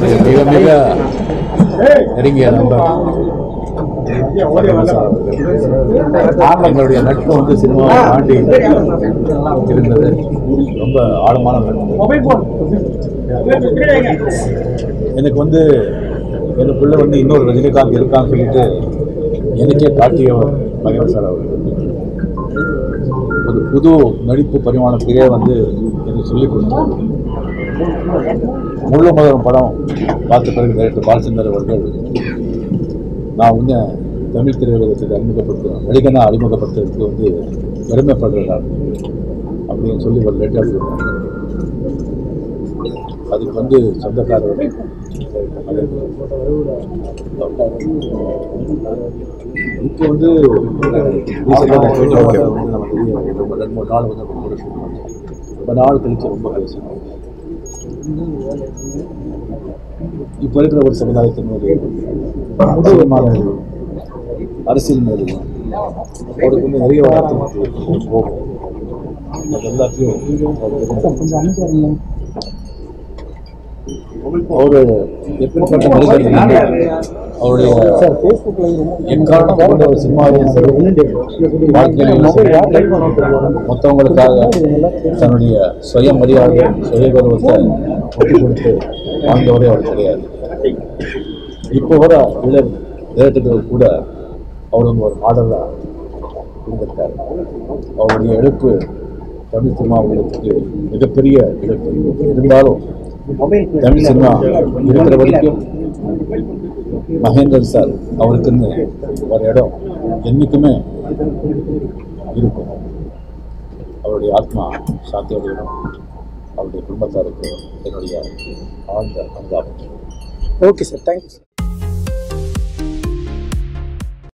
மிக மிக நெருங்கிய நண்பர். எங்களுடைய நட்பு வந்து சினிமாவை தாண்டி இருந்தது. ரொம்ப ஆழமான நட்பு. எனக்கு வந்து எனக்குள்ள வந்து இன்னொரு ரஜினிகாந்த் இருக்கான்னு சொல்லிட்டு எனக்கே காட்டியவர் மகேந்திர சார் அவர் ஒரு புது நடிப்பு பரிமாணத்தையே வந்து எனக்கு சொல்லிக் கொடுத்தார் முழு முதலும் படம் பார்த்த பிறகு டைரக்டர் பாலச்சந்தர் அவர்கள் நான் வந்து தமிழ் திரையுலகத்துக்கு அறிமுகப்படுத்துவேன் நடிகனா அறிமுகப்படுத்துறதுக்கு வந்து பெருமைப்படுறார் அப்படின்னு சொல்லி ஒரு லெட்டர் கொடுத்தாங்க. அதுக்கு வந்து சொந்தக்காரர்கள் இப்போ வந்து ரெண்டு மூணு நாள் வந்து. ரொம்ப நாள் கழிச்சு ரொம்ப பேசணும் இப்போ இருக்கிற ஒரு சமுதாயத்தின் மீது முக்கியமான அரசியல் மீது அவருக்கு வந்து நிறைய வார்த்தை போகும். அது எல்லாத்தையும் அவரு எப்படிப்பட்ட மனிதர் தெரியுமா? அவருடைய எக்காரணம் கொண்ட ஒரு சினிமாவையும் சரி வாழ்க்கையிலும் சரி மற்றவங்களுக்காக தன்னுடைய சுய மரியாதை சுய கௌரவத்தை ஒட்டி கொடுத்து வாழ்ந்தவரே அவர் கிடையாது இப்போ வர இளம் டேரக்டர்கள் கூட அவர் வந்து ஒரு மாடலாக இருந்திருக்காரு அவருடைய இழப்பு தமிழ் சினிமா உலகத்துக்கு மிகப்பெரிய இழப்பு இருந்தாலும் தமிழ் சினிமா இருக்கிற வரைக்கும் மகேந்திரன் சார் அவருக்குன்னு ஒரு இடம் என்றைக்குமே இருக்கும். அவருடைய ஆத்மா சாந்தி அவருடைய குடும்பத்தாருக்கு என்னுடைய ஆழ்ந்த அனுதாபம். Okay sir thank you sir